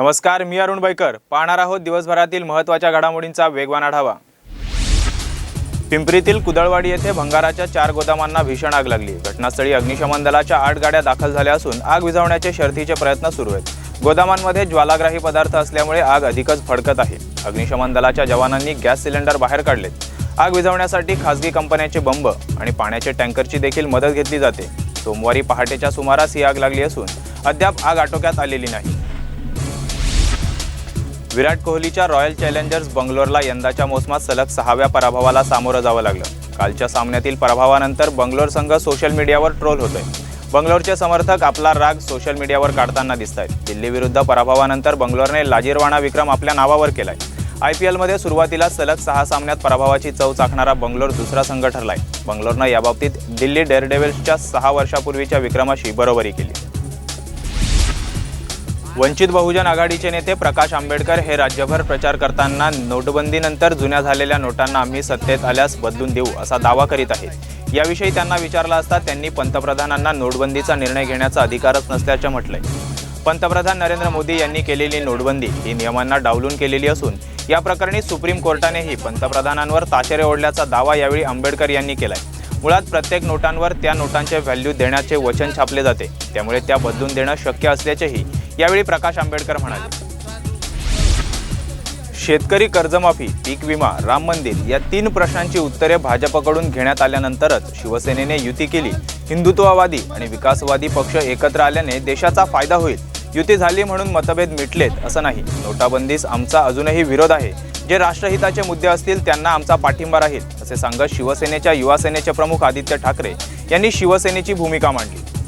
नमस्कार मी अरुण बैकर. पाहणार आहोत दिवसभरातील महत्त्वाच्या घडामोडींचा वेगवान आढावा. पिंपरीतील कुदळवाडी येथे भंगाराच्या चार गोदामांना भीषण आग लागली. घटनास्थळी अग्निशमन दलाच्या आठ गाड्या दाखल झाल्या असून आग विझवण्याचे शर्थीचे प्रयत्न सुरू आहेत. गोदामांमध्ये ज्वालाग्राही पदार्थ असल्यामुळे आग अधिकच फडकत आहे. अग्निशमन दलाच्या जवानांनी गॅस सिलेंडर बाहेर काढलेत. आग विझवण्यासाठी खासगी कंपन्यांचे बंब आणि पाण्याचे टँकरची देखील मदत घेतली जाते. सोमवारी पहाटेच्या सुमारास ही आग लागली असून अद्याप आग आटोक्यात आलेली नाही. विराट कोहलीच्या रॉयल चॅलेंजर्स बंगलोरला यंदाच्या मोसमात सलग सहाव्या पराभवाला सामोरं जावं लागलं. कालच्या सामन्यातील पराभवानंतर बंगलोर संघ सोशल मीडियावर ट्रोल होतोय. बंगलोरचे समर्थक आपला राग सोशल मीडियावर काढताना दिसत आहेत दिल्लीविरुद्ध पराभवानंतर बंगलोरने लाजीरवाणा विक्रम आपल्या नावावर केलाय. आय पी एलमध्ये सुरुवातीला सलग सहा सामन्यात पराभवाची चव चाकणारा बंगलोर दुसरा संघ ठरलाय. बंगलोरनं याबाबतीत दिल्ली डेअरडेव्हिल्सच्या सहा वर्षापूर्वीच्या विक्रमाशी बरोबरी केली. वंचित बहुजन आघाडीचे नेते प्रकाश आंबेडकर हे राज्यभर प्रचार करताना नोटबंदीनंतर जुन्या झालेल्या नोटांना आम्ही सत्तेत आल्यास बदलून देऊ असा दावा करीत आहेत. याविषयी त्यांना विचारला असता त्यांनी पंतप्रधानांना नोटबंदीचा निर्णय घेण्याचा अधिकारच नसल्याचं म्हटलंय. पंतप्रधान नरेंद्र मोदी यांनी केलेली नोटबंदी ही नियमांना डावलून केलेली असून या प्रकरणी सुप्रीम कोर्टानेही पंतप्रधानांवर ताशेरे ओढल्याचा दावा यावेळी आंबेडकर यांनी केलाय. मुळात प्रत्येक नोटांवर त्या नोटांचे व्हॅल्यू देण्याचे वचन छापले जाते. त्यामुळे त्या बदलून देणं शक्य असल्याचेही यावेळी प्रकाश आंबेडकर म्हणाले. शेतकरी कर्जमाफी पीक विमा राम मंदिर या तीन प्रश्नांची उत्तरे भाजपकडून घेण्यात आल्यानंतरच शिवसेनेने युती केली. हिंदुत्ववादी आणि विकासवादी पक्ष एकत्र आल्याने देशाचा फायदा होईल. युती झाली म्हणून मतभेद मिटलेत असं नाही. नोटाबंदीस आमचा अजूनही विरोध आहे. जे राष्ट्रहिताचे मुद्दे असतील त्यांना आमचा पाठिंबा राहील असे सांगत शिवसेनेच्या युवासेनेचे प्रमुख आदित्य ठाकरे यांनी शिवसेनेची भूमिका मांडली.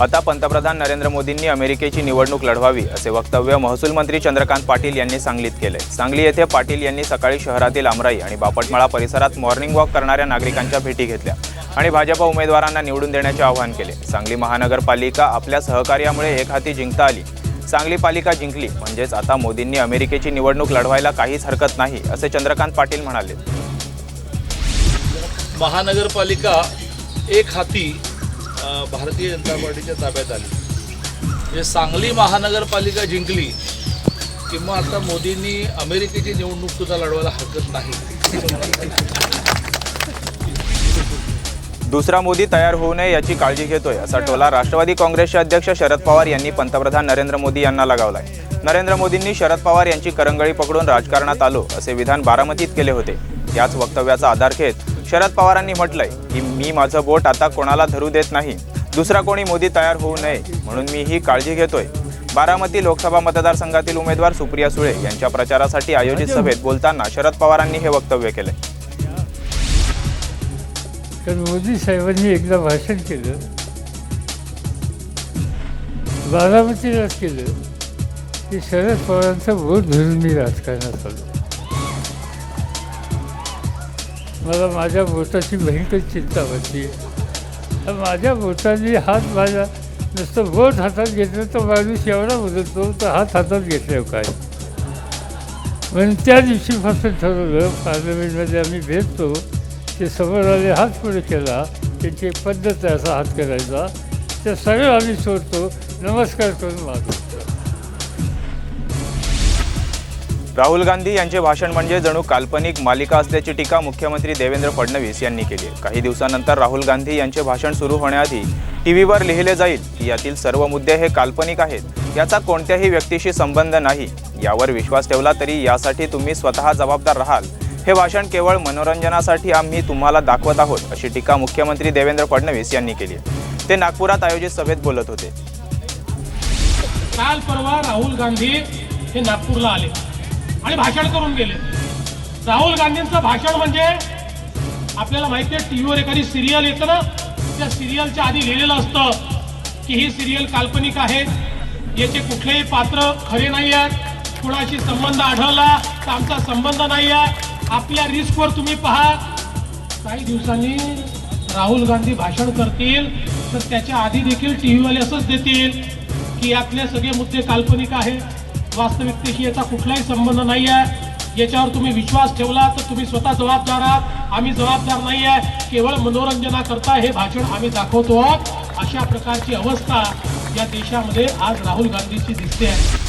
आता पंतप्रधान नरेंद्र मोदींनी अमेरिकेची निवडणूक लढवावी असे वक्तव्य महसूल मंत्री चंद्रकांत पाटील यांनी सांगलीत केले. सांगली येथे पाटील यांनी सकाळी शहरातील आमराई आणि बापटमाळा परिसरात मॉर्निंग वॉक करणाऱ्या नागरिकांच्या भेटी घेतल्या आणि भाजपा उमेदवारांना निवडून देण्याचे आवाहन केले. सांगली महानगरपालिका आपल्या सहकार्यामुळे एक हाती जिंकता आली. सांगली पालिका जिंकली म्हणजेच आता मोदींनी अमेरिकेची निवडणूक लढवायला काहीच हरकत नाही असे चंद्रकांत पाटील म्हणाले. महानगरपालिका एक हाती भारतीय जनता पार्टीच्या ताब्यात आली. म्हणजे सांगली महानगरपालिका जिंकली किंवा आता मोदींनी अमेरिकेची निवडणूक सुद्धा लढवायला हरकत नाही. दुसरा मोदी तयार होऊ नये याची काळजी घेतोय असा टोला राष्ट्रवादी काँग्रेसचे अध्यक्ष शरद पवार यांनी पंतप्रधान नरेंद्र मोदी यांना लगावलाय. नरेंद्र मोदींनी शरद पवार यांची करंगळी पकडून राजकारणात आलो असे विधान बारामतीत केले होते. याच वक्तव्याचा आधार घेत शरद पवारांनी म्हटलंय की मी माझं बोट आता कोणाला धरू देत नाही. दुसरा कोणी मोदी तयार होऊ नये म्हणून मी ही काळजी घेतोय. बारामती लोकसभा मतदारसंघातील उमेदवार सुप्रिया सुळे यांच्या प्रचारासाठी आयोजित सभेत बोलताना शरद पवारांनी हे वक्तव्य केले तर मोदी साहेबांनी एकदा भाषण केलं. बारामतीलाच केलं. की शरद पवारांचा बोट धरून मी राजकारणात आलो. मला माझ्या बोटाची भयंकर चिंता होती तर माझ्या बोटाने हात माझा नुसतं बोट हातात घेतलं तर माणूस एवढा बदलतो तर हात हातात घेतल्यावर काय? म्हणून त्या दिवशीपासून ठरवलं पार्लमेंटमध्ये आम्ही भेटतो. ते समोर आले हात पुढे केला त्यांची एक पद्धत आहे असा हात करायचा. ते सगळं आम्ही सोडतो. नमस्कार करून मागतो. राहुल गांधी यांचे भाषण म्हणजे जणू काल्पनिक मालिका असल्याची टीका मुख्यमंत्री देवेंद्र फडणवीस यांनी केली. आहे काही दिवसानंतर राहुल गांधी यांचे भाषण सुरू होण्याआधी टी व्हीवर लिहिले जाईल की यातील सर्व मुद्दे हे काल्पनिक आहेत याचा कोणत्याही व्यक्तीशी संबंध नाही. यावर विश्वास ठेवला तरी यासाठी तुम्ही स्वतः जबाबदार राहाल. हे भाषण केवळ मनोरंजनासाठी आम्ही तुम्हाला दाखवत आहोत अशी टीका मुख्यमंत्री देवेंद्र फडणवीस यांनी केली. आहे ते नागपुरात आयोजित सभेत बोलत होते. काल परवा राहुल गांधी हे नागपूरला आले. आणि भाषण करून गेले. राहुल गांधींचं भाषण म्हणजे आपल्याला माहिती आहे टी व्हीवर एखादी सिरियल येतं ना त्या सिरियलच्या आधी लिहिलेलं असतं की ही सिरियल काल्पनिक आहे याचे कुठलेही पात्र खरे नाही आहेत कुणाशी संबंध आढळला तर आमचा संबंध नाही आहे आपल्या रिस्कवर तुम्ही पहा. काही दिवसांनी राहुल गांधी भाषण करतील तर त्याच्या आधी देखील टी व्हीवाले असंच देतील की यातले सगळे मुद्दे काल्पनिक आहेत. वास्तविकतेशी याचा कुठलाही संबंध नाही आहे याच्यावर तुम्ही विश्वास ठेवला तर तुम्ही स्वतः जबाबदार आहात. आम्ही जबाबदार नाही आहे केवळ मनोरंजनाकरता हे भाषण आम्ही दाखवतो आहोत. अशा प्रकारची अवस्था या देशामध्ये आज राहुल गांधीची दिसते आहे.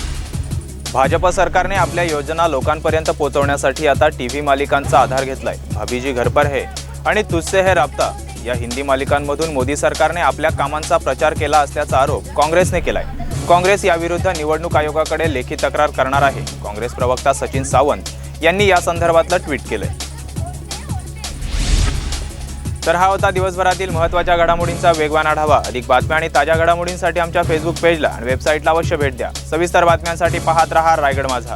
भाजप सरकारने आपल्या योजना लोकांपर्यंत पोहोचवण्यासाठी आता टी व्ही मालिकांचा आधार घेतलाय. भाभीजी घर पर है आणि तुझसे हे राबता या हिंदी मालिकांमधून मोदी सरकारने आपल्या कामांचा प्रचार केला असल्याचा आरोप काँग्रेसने केलाय. काँग्रेस याविरुद्ध निवडणूक आयोगाकडे लेखी तक्रार करणार आहे. काँग्रेस प्रवक्ता सचिन सावंत यांनी या संदर्भातलं ट्विट केलंय. तर हा होता दिवसभरातील महत्त्वाच्या घडामोडींचा वेगवान आढावा. अधिक बातम्या आणि ताज्या घडामोडींसाठी आमच्या फेसबुक पेजला आणि वेबसाईटला अवश्य भेट द्या. सविस्तर बातम्यांसाठी पाहत रहा रायगड माझा.